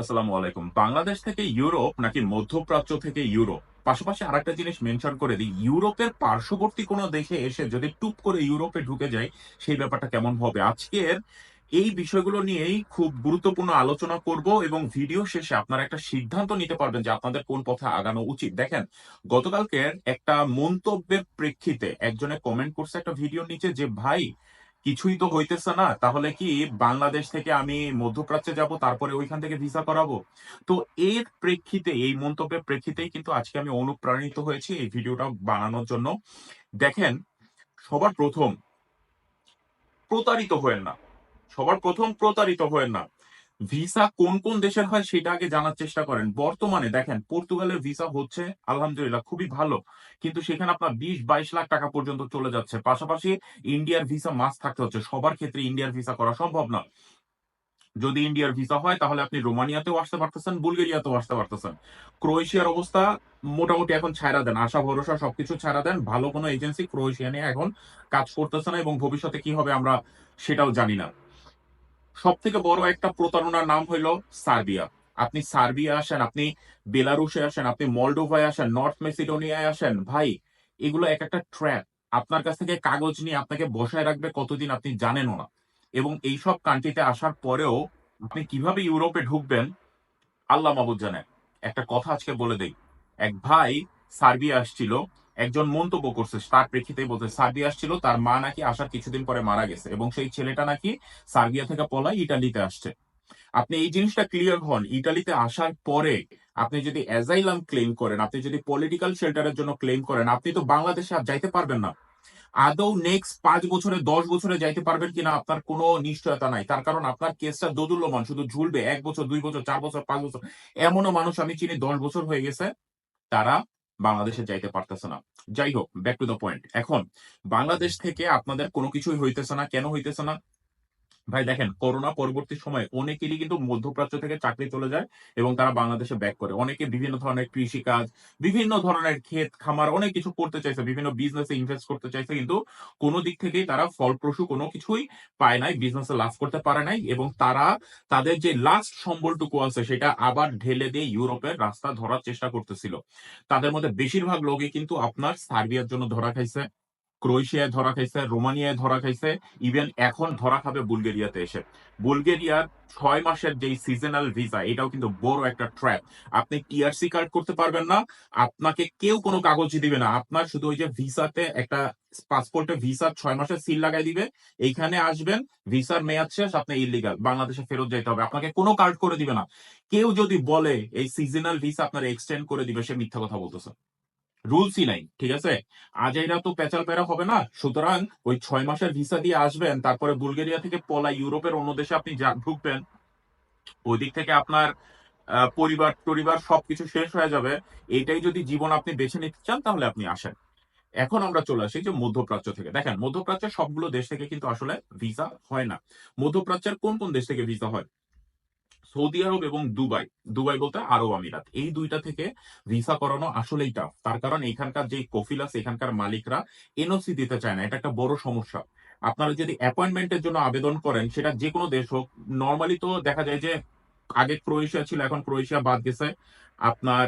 আসসালামু আলাইকুম। বাংলাদেশ থেকে ইউরোপ নাকি মধ্যপ্রাচ্য থেকে ইউরোপ? পাশাপাশি আরেকটা জিনিস মেনশন করে দিই, ইউরোপের পার্শ্ববর্তী কোনো দেশে এসে যদি টুপ করে ইউরোপে ঢুকে যায়, সেই ব্যাপারটা কেমন হবে? আজকের এই বিষয়গুলো নিয়েই খুব গুরুত্বপূর্ণ আলোচনা করব এবং ভিডিও শেষে আপনারা একটা সিদ্ধান্ত নিতে পারবেন যে আপনাদের কোন পথে আগানো উচিত। দেখেন, গতকালকের একটা মন্তব্যের প্রেক্ষিতে একজনে কমেন্ট করছে একটা ভিডিও নিচে যে, ভাই কিছুই তো হইতেছে না। তাহলে কি বাংলাদেশ থেকে আমি মধ্যপ্রাচ্যে যাব, তারপরে ওইখান থেকে ভিসা করাবো? তো এর প্রেক্ষিতে, এই মন্তব্যের প্রেক্ষিতেই কিন্তু আজকে আমি অনুপ্রাণিত হয়েছি এই ভিডিওটা বানানোর জন্য। দেখেন, সবার প্রথম প্রতারিত হয়েন না। সবার প্রথম প্রতারিত হয়েন না। ভিসা কোন কোন দেশের হয় সেটা আগে জানার চেষ্টা করেন। বর্তমানে দেখেন, পর্তুগালের ভিসা হচ্ছে, আলহামদুলিল্লাহ, খুবই ভালো। কিন্তু সেখানে আপনার বিশ বাইশ লাখ টাকা পর্যন্ত চলে যাচ্ছে। পাশাপাশি ইন্ডিয়ার ভিসা মাস থাকতে হচ্ছে। সবার ক্ষেত্রে ইন্ডিয়ার ভিসা করা সম্ভব না। যদি ইন্ডিয়ার ভিসা হয়, তাহলে আপনি রোমানিয়াতেও আসতে পারতেছেন, বুলগেরিয়াতেও আসতে পারতেছেন। ক্রোয়েশিয়ার অবস্থা মোটামুটি এখন ছাড়া দেন। আশা, ভরসা সবকিছু ছাড়া দেন। ভালো কোনো এজেন্সি ক্রোয়েশিয়া নিয়ে এখন কাজ করতেছে না এবং ভবিষ্যতে কি হবে আমরা সেটাও জানি না। সব থেকে বড় একটা প্রতারণার নাম হইল সার্বিয়া। আপনি সার্বিয়া আসেন, আপনি বেলারুশে আসেন, আপনি মলডোভায় আসেন, নর্থ মেসিডোনিয়ায় আসেন, ভাই, এগুলো এক একটা ট্র্যাপ। আপনার কাছ থেকে কাগজ নিয়ে আপনাকে বসায় রাখবে কতদিন আপনি জানেনও না। এবং এইসব কান্ট্রিতে আসার পরেও আপনি কীভাবে ইউরোপে ঢুকবেন, আল্লাহ মাহবুদ জানে একটা কথা আজকে বলে দেই। এক ভাই সার্বিয়া আসছিল একজন মন্তব্য করছে, তার প্রেক্ষিতে বলতে সার্বিয়া আসছিল, তার মা নাকি আসার কিছুদিন পরে মারা গেছে এবং সেই ছেলেটা নাকি সার্বিয়া থেকে পলাই ইটালিতে আসছে। আপনি এই জিনিসটা ক্লিয়ার হন, ইটালিতে আসার পরে আপনি যদি অ্যাজাইলাম ক্লেম করেন, আপনি যদি পলিটিক্যাল শেল্টারের জন্য ক্লেম করেন, আপনি তো বাংলাদেশে আর যাইতে পারবেন না। আদৌ নেক্সট পাঁচ বছরে, দশ বছরে যাইতে পারবেন কিনা আপনার কোনো নিশ্চয়তা নাই। তার কারণ আপনার কেসটা দোদুল্যমান, শুধু ঝুলবে, এক বছর, দুই বছর, চার বছর, পাঁচ বছর। এমনও মানুষ, আমি চিনি, দশ বছর হয়ে গেছে, তারা বাংলাদেশে যাইতে পারতেছে না। যাই হোক ব্যাক টু দ্য পয়েন্ট এখন, বাংলাদেশ থেকে আপনাদের কোনো কিছুই হইতেছে না, কেন হইতেছে না? ভাই দেখেন, করোনা পরবর্তী সময়ে অনেকেরই কিন্তু মধ্যপ্রাচ্য থেকে চাকরি চলে যায় এবং তারা বাংলাদেশে ব্যাক করে। অনেকে বিভিন্ন ধরনের কৃষি কাজ বিভিন্ন ধরনের ক্ষেত, খামার অনেক কিছু করতে চাইছে, বিভিন্ন বিজনেসে ইনভেস্ট করতে চাইছে, কিন্তু কোনো দিক থেকেই তারা ফলপ্রসূ কোনো কিছুই পায় নাই বিজনেসে লাভ করতে পারে নাই এবং তারা তাদের যে লাস্ট সম্বলটুকু আছে সেটা আবার ঢেলে দিয়ে ইউরোপের রাস্তা ধরার চেষ্টা করতেছিল। তাদের মধ্যে বেশিরভাগ লোকই কিন্তু আপনার সার্বিয়ার জন্য ধরা খাইছে। ক্রোয়েশিয়ায় ধরা খাইছে, রোমানিয়ায় ধরা খাইছে ইভেন এখন ধরা খাবে বুলগেরিয়াতে এসে। বুলগেরিয়ার ছয় মাসের যেই সিজনাল ভিসা এটাও কিন্তু বড় একটা ট্র্যাপ আপনি টিআরসি কার্ড করতে পারবেন না, আপনাকে কেউ কোনো কাগজ দিবে না। আপনার শুধু ওই যে ভিসাতে একটা পাসপোর্টে ভিসার ছয় মাসের সিল লাগাই দিবে। এইখানে আসবেন ভিসার মেয়াদ শেষ, আপনি ইলিগাল বাংলাদেশে ফেরত যেতে হবে। আপনাকে কোনো কার্ড করে দিবে না। কেউ যদি বলে এই সিজনাল ভিসা আপনার এক্সটেন্ড করে দিবে, সে মিথ্যা কথা বলতেছে। রুলসই নাই, ঠিক আছে? আজাইরা তো পেঁচাল পেরা হবে না। সুতরাং ওই ছয় মাসের ভিসা দিয়ে আসবেন, তারপরে বুলগেরিয়া থেকে পলা ইউরোপের অন্য দেশে আপনি ঢুকবেন, ওই দিক থেকে আপনার পরিবার টরিবার সবকিছু শেষ হয়ে যাবে। এইটাই যদি জীবন আপনি বেছে নিতে চান, তাহলে আপনি আসেন। এখন আমরা চলে আসি যে মধ্যপ্রাচ্য থেকে। দেখেন, মধ্যপ্রাচ্যের সবগুলো দেশ থেকে কিন্তু আসলে ভিসা হয় না। মধ্যপ্রাচ্যের কোন কোন দেশ থেকে ভিসা হয়? সৌদি আরব এবং দুবাই দুবাই বলতে আরব আমিরাত। এই দুইটা থেকে ভিসা করানো আসলেই টাফ তার কারণ এখানকার যে কফিল আছে, এখানকার মালিকরা এনওসি দিতে চায় না। এটা একটা বড় সমস্যা। আপনারা যদি অ্যাপয়েন্টমেন্টের জন্য আবেদন করেন, সেটা যে কোনো দেশ হোক নর্মালি তো দেখা যায় যে আগে ক্রোয়েশিয়া ছিল, এখন ক্রোয়েশিয়া বাদ গেছে। আপনার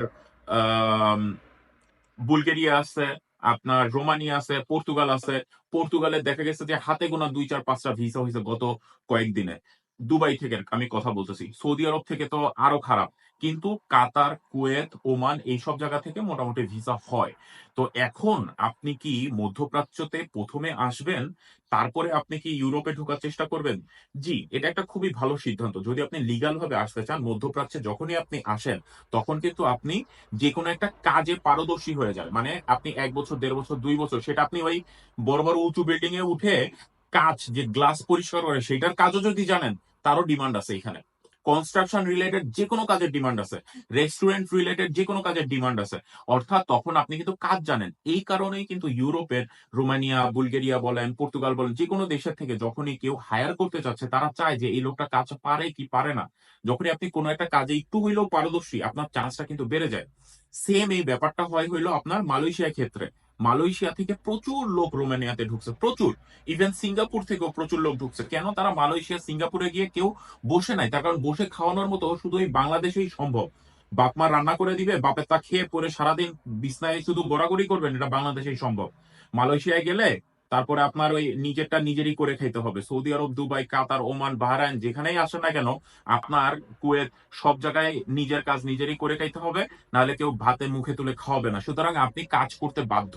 বুলগেরিয়া আছে, আপনার রোমানিয়া আছে, পর্তুগাল আছে। পর্তুগালে দেখা গেছে যে হাতে গোনা দুই, চার, পাঁচটা ভিসা হয়েছে গত কয়েকদিনে। দুবাই থেকে আমি কথা বলতেছি। সৌদি আরব থেকে তো আরও খারাপ। কিন্তু কাতার, কুয়েত, ওমান এইসব জায়গা থেকে মোটামুটি ভিসা হয়। তো এখন আপনি কি মধ্যপ্রাচ্যতে প্রথমে আসবেন, তারপরে আপনি কি ইউরোপে ঢোকার চেষ্টা করবেন? জি, এটা একটা খুবই ভালো সিদ্ধান্ত। যদি আপনি লিগাল ভাবে আসতে চান, মধ্যপ্রাচ্যে যখনই আপনি আসেন, তখন কিন্তু আপনি যে কোনো একটা কাজে পারদর্শী হয়ে যান মানে আপনি এক বছর, দেড় বছর, দুই বছর, সেটা আপনি ওই বড় বড়, উঁচু বিল্ডিং এ উঠে কাজ, যে গ্লাস পরিষ্কার করে সেটার কাজও যদি জানেন তারও ডিমান্ড আছে এখানে। কনস্ট্রাকশন রিলেটেড যে কোনো কাজের ডিমান্ড আছে। রেস্টুরেন্ট রিলেটেড যে কোনো কাজের ডিমান্ড আছে। অর্থাৎ তখন আপনি কিন্তু কাজ জানেন। এই কারণেই কিন্তু ইউরোপের, রোমানিয়া, বুলগেরিয়া বলেন, পর্তুগাল বলেন যে কোনো দেশের থেকে যখনই কেউ হায়ার করতে চাচ্ছে, তারা চায় যে এই লোকটা কাজ পারে কি পারে না। যখনই আপনি কোনো একটা কাজে একটু হইলেও পারদর্শী, আপনার চান্সটা কিন্তু বেড়ে যায়। সেম এই ব্যাপারটা হয় হইল আপনার মালয়েশিয়ার ক্ষেত্রে। মালয়েশিয়া থেকে প্রচুর লোক রোমানিয়াতে ঢুকছে, প্রচুর। ইভেন সিঙ্গাপুর থেকেও প্রচুর লোক ঢুকছে। কেন তারা মালয়েশিয়া, সিঙ্গাপুরে গিয়ে কেউ বসে নাই? তার কারণ বসে খাওয়ানোর মতো শুধু এই বাংলাদেশেই সম্ভব। বাপ মা রান্না করে দিবে, বাপের তা খেয়ে পরে সারাদিন বিছনায় শুধু গোড়াগড়ি করবেন, এটা বাংলাদেশেই সম্ভব। মালয়েশিয়ায় গেলে তারপরে আপনার ওই নিজেরটা নিজেরই করে খাইতে হবে। Saudi Arab, Dubai, Qatar, Oman, Bahrain, যেখানেই আসে না কেন, আপনার কুয়েত সব জায়গায় নিজের কাজ নিজেরই করে খাইতে হবে, নাহলে কেউ ভাতে মুখে তুলে খাওয়াবে না। সুতরাং আপনি কাজ করতে বাধ্য।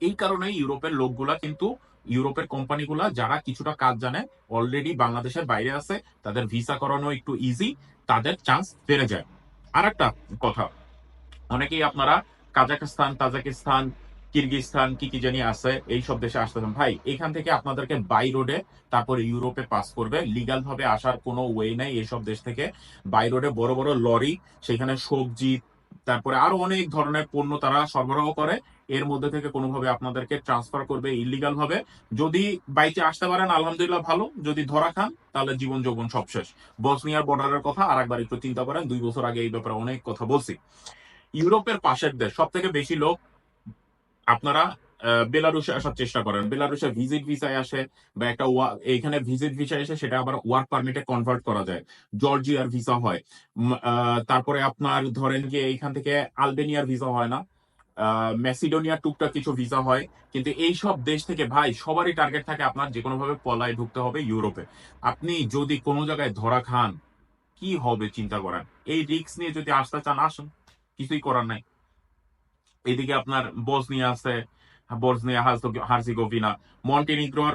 এই কারণে ইউরোপের লোকগুলা কিন্তু, ইউরোপের কোম্পানিগুলা যারা কিছুটা কাজ জানে অলরেডি বাংলাদেশের বাইরে আছে, তাদের ভিসা করানো একটু ইজি তাদের চান্স বেড়ে যায়। আর একটা কথা, অনেকেই আপনারা কাজাকস্তান তাজাকিস্তান কিরগিজস্তান, কি কি জানি আছে এই সব দেশে আসতেছেন ভাই, এখান থেকে আপনাদেরকে বাই রোডে তারপরে ইউরোপে পাস করবে। লিগাল ভাবে আসার কোনো ওয়ে নাই এইসব দেশ থেকে। বাই রোডে বড় বড় লরি সেখানে সবজি তারপরে আরও অনেক ধরনের পণ্য তারা সরবরাহ করে। এর মধ্যে থেকে কোনোভাবে আপনাদেরকে ট্রান্সফার করবে ইলিগাল ভাবে। যদি বাইকে আসতে পারেন, আলহামদুলিল্লাহ ভালো। যদি ধরা খান, তাহলে জীবন যৌবন সব শেষ। বসনিয়ার বর্ডারের কথা আর একবার একটু চিন্তা করেন। দুই বছর আগে এই ব্যাপারে অনেক কথা বলছি। ইউরোপের পাশের দেশ সব থেকে বেশি লোক আপনারা বেলারুশে আসার চেষ্টা করেন। বেলারুশে ভিজিট ভিসায় আসে বা একটা এইখানে ভিজিট ভিসায় এসে সেটা আবার ওয়ার্ক পারমিটে কনভার্ট করা যায়। জর্জিয়ার ভিসা হয়। তারপরে আপনার ধরেন যে এইখান থেকে আলবেনিয়ার ভিসা হয় না। আহ, ম্যাসিডোনিয়ার টুকটাক কিছু ভিসা হয়। কিন্তু এই সব দেশ থেকে ভাই সবারই টার্গেট থাকে আপনার যে কোনো ভাবে পলায় ঢুকতে হবে ইউরোপে। আপনি যদি কোনো জায়গায় ধরা খান কি হবে চিন্তা করেন? এই রিস্ক নিয়ে যদি আসতে চান আসুন। কিছুই করার নাই। এদিকে আপনার বসনিয়া আছে, বসনিয়া হার্জিগোভিনা। মন্টিনিগ্রোর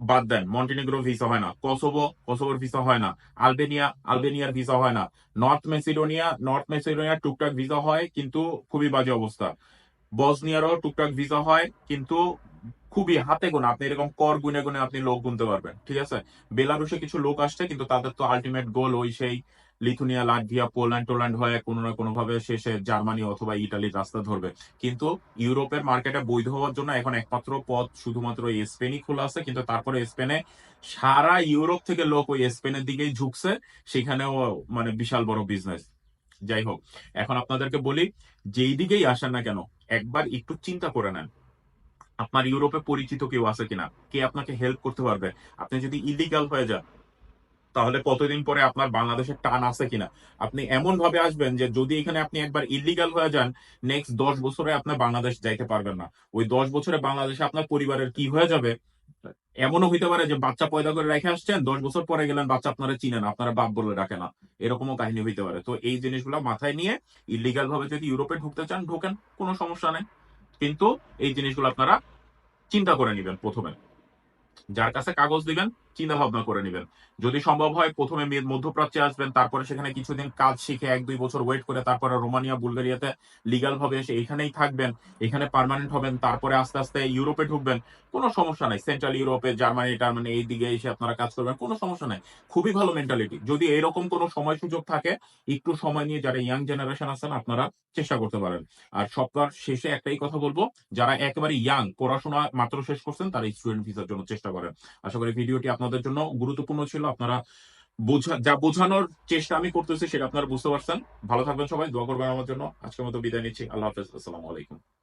বাদ দেন, মন্টিনিগ্রো ভিসা হয় না। কসোভো, কসোভোর ভিসা হয় না। আলবেনিয়া, আলবেনিয়ার ভিসা হয় না। নর্থ মেসিডোনিয়া, নর্থ মেসিডোনিয়ার টুকটাক ভিসা হয়, কিন্তু খুবই বাজে অবস্থা। বসনিয়ারও টুকটাক ভিসা হয়, কিন্তু খুবই হাতে গোনা। আপনি এরকম কর গুনে গুনে আপনি লোক গুনতে পারবেন, ঠিক আছে? বেলারুশে কিছু লোক আসছে, কিন্তু তাদের তো আলটিমেট গোল ওই সেই লিথুনিয়া, লাটভিয়া, পোল্যান্ড, টোল্যান্ড হয়ে কোনো না কোনো ভাবে শেষে জার্মানি অথবা ইটালির রাস্তা ধরবে। কিন্তু ইউরোপের মার্কেটে বৈধ হওয়ার জন্য এখন একমাত্র পথ শুধুমাত্র স্পেনই খোলা আছে। কিন্তু তারপরে স্পেনে সারা ইউরোপ থেকে লোক ওই স্পেনের দিকেই ঝুঁকছে। সেখানেও মানে বিশাল বড় বিজনেস যাই হোক, এখন আপনাদেরকে বলি, যেই দিকেই আসেন না কেন, একবার একটু চিন্তা করে নেন, আপনার ইউরোপে পরিচিত কেউ আছে কিনা? কে আপনাকে হেল্প করতে পারবে? আপনি যদি ইলিগাল হয়ে যান তাহলে কতদিন পরে আপনার বাংলাদেশের টান আছে কিনা? আপনি এমন ভাবে আসবেন যে যদি এখানে আপনি একবার ইলিগাল হয়ে যান নেক্সট দশ বছরে আপনার বাংলাদেশ যাইতে পারবেন না। ওই দশ বছরে বাংলাদেশে আপনার পরিবারের কি হয়ে যাবে? এমনও হইতে পারে যে বাচ্চা পয়দা করে রেখে আসছেন, দশ বছর পরে গেলেন, বাচ্চা আপনারা চিনেন আপনারা বাপ বলে রাখে না। এরকমও কাহিনী হইতে পারে। তো এই জিনিসগুলো মাথায় নিয়ে ইলিগাল ভাবে যদি ইউরোপে ঢুকতে চান, ঢোকেন, কোনো সমস্যা নেই। কিন্তু এই জিনিসগুলো আপনারা চিন্তা করে নেবেন প্রথমে। যার কাছে কাগজ দিবেন চিন্তা ভাবনা করে নেবেন। যদি সম্ভব হয় প্রথমে মধ্যপ্রাচ্যে আসবেন, তারপরে সেখানে কিছুদিন কাজ শিখে এক দুই বছর ওয়েট করে তারপরে রোমানিয়া, বুলগারিয়াতে লিগাল ভাবে এসে এখানেই থাকবেন, এখানে পার্মানেন্ট হবেন, তারপরে আস্তে আস্তে ইউরোপে ঢুকবেন। কোনো সমস্যা নাই। সেন্ট্রাল ইউরোপে জার্মানি টার্মানি এই দিকে এসে আপনারা কাজ করবেন, কোনো সমস্যা নাই। খুবই ভালো মেন্টালিটি যদি এরকম কোনো সময় সুযোগ থাকে, একটু সময় নিয়ে যারা ইয়াং জেনারেশন আছেন, আপনারা চেষ্টা করতে পারেন। আর সপ্তাহ শেষে একটাই কথা বলব, যারা একেবারে ইয়াং পড়াশোনা মাত্র শেষ করছেন, তারা স্টুডেন্ট ভিসার জন্য চেষ্টা করেন। আশা করি ভিডিওটি আপনাদের জন্য গুরুত্বপূর্ণ ছিল। আপনারা বোঝা যা বোঝানোর চেষ্টা আমি করতেছি সেটা আপনারা বুঝতে পারছেন। ভালো থাকবেন সবাই, দোয়া করবেন আমার জন্য। আজকের মতো বিদায় নিচ্ছি। আল্লাহ হাফেজ। আসসালামু আলাইকুম।